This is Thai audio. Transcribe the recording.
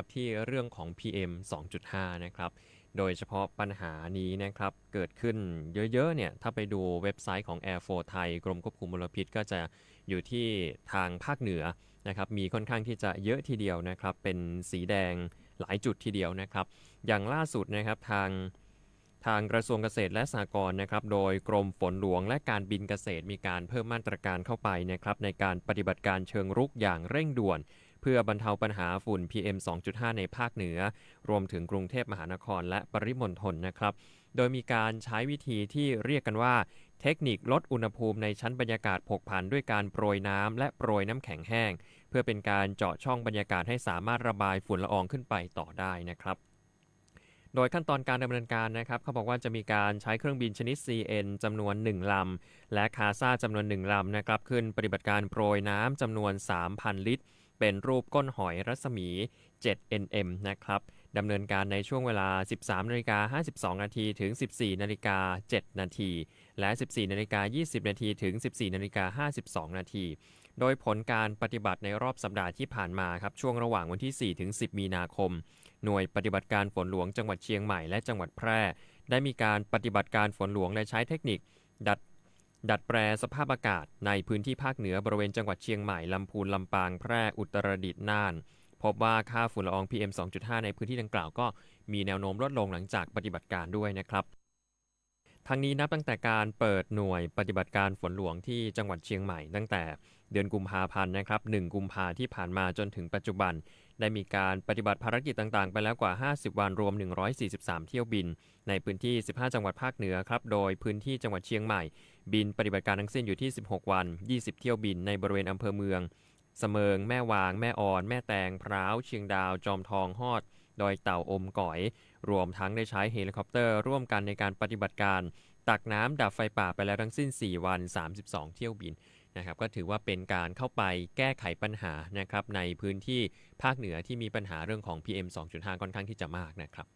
นะครับที่เรื่องของ PM 2.5 นะครับโดยเฉพาะปัญหานี้นะครับเกิดขึ้นเยอะๆเนี่ยถ้าไปดูเว็บไซต์ของ Air 4 ไทย กรมควบคุมมลพิษก็จะอยู่ที่ทางภาคเหนือนะครับมีค่อนข้างที่จะเยอะทีเดียวนะครับเป็นสีแดงหลายจุดทีเดียวนะครับ อย่างล่าสุดนะครับทางทางกระทรวงเกษตรและสหกรณ์นะครับ โดยกรมฝนหลวงและการบินเกษตรมีการเพิ่มมาตรการเข้าไปนะครับในการปฏิบัติการเชิงรุกอย่างเร่งด่วน เพื่อบรรเทาปัญหาฝุ่น PM 2.5 ในภาคเหนือ รวมถึงกรุงเทพมหานครและปริมณฑลนะครับ โดยมีการใช้วิธีที่เรียกกันว่า เทคนิคลดอุณหภูมิในชั้นบรรยากาศผกผันด้วยการโปรยน้ำและโปรยน้ำแข็งแห้ง เพื่อเป็นการเจาะช่องบรรยากาศให้สามารถระบายฝุ่นละอองขึ้นไปต่อได้นะครับโดยขั้นตอนการดำเนินการนะครับเขาบอกว่าจะมีการใช้เครื่องบินชนิด CN จำนวน 1ลำและคาซาจำนวน 1ลำนะครับขึ้นปฏิบัติการโปรยน้ำจำนวน 3,000 ลิตร เป็นรูปก้นหอยรัศมี 7 nm นะครับดำเนินการในช่วงเวลา 13นาฬิกา52 นาทีถึง 14นาฬิกา7นาทีและ 14นาฬิกา20 นาทีถึง 14นาฬิกา52 นาทีโดยผลการปฏิบัติในรอบสัปดาห์ที่ผ่านมาครับช่วงระหว่างวันที่ 4 ถึง 10 มีนาคม หน่วยปฏิบัติการฝนหลวงจังหวัดเชียงใหม่และจังหวัดแพร่ ได้มีการปฏิบัติการฝนหลวงและใช้เทคนิค ดัด ดัดแปลสภาพอากาศในพื้นที่ภาคเหนือบริเวณจังหวัดเชียงใหม่ ลำพูน ลำปาง แพร่ อุตรดิตถ์ น่าน พบว่าค่าฝุ่นละออง PM 2.5 ในพื้นที่ดังกล่าวก็มีแนวโน้มลดลงหลังจากปฏิบัติการด้วยนะครับ ทั้งนี้นับตั้งแต่การเปิดหน่วยปฏิบัติการฝนหลวงที่จังหวัดเชียงใหม่ ตั้งแต่เดือนกุมภาพันธ์นะครับ1กุมภาที่ผ่านมาจนถึงปัจจุบัน ได้มีการปฏิบัติภารกิจต่างๆ ไปแล้วกว่า 50 วันรวม 143 เที่ยวบิน ในพื้นที่ 15 จังหวัดภาคเหนือครับโดยพื้นที่จังหวัดเชียงใหม่ บินปฏิบัติการทั้งสิ้นอยู่ที่ 16 วัน 20 เที่ยวบินในบริเวณอำเภอเมือง เสมิง แม่วาง แม่อ่อน แม่แตงพร้าว เชียงดาว จอมทอง ฮอด ดอยเต่าอมก๋อย รวมทั้งได้ใช้เฮลิคอปเตอร์ร่วมกันในการปฏิบัติการตักน้ำดับไฟป่าไปแล้วทั้งสิ้น 4 วัน 32 เที่ยวบินนะครับก็ถือว่าเป็นการเข้าไปแก้ไขปัญหานะครับในพื้นที่ภาคเหนือที่มีปัญหาเรื่องของ PM 2.5 ค่อนข้างที่จะมากนะครับ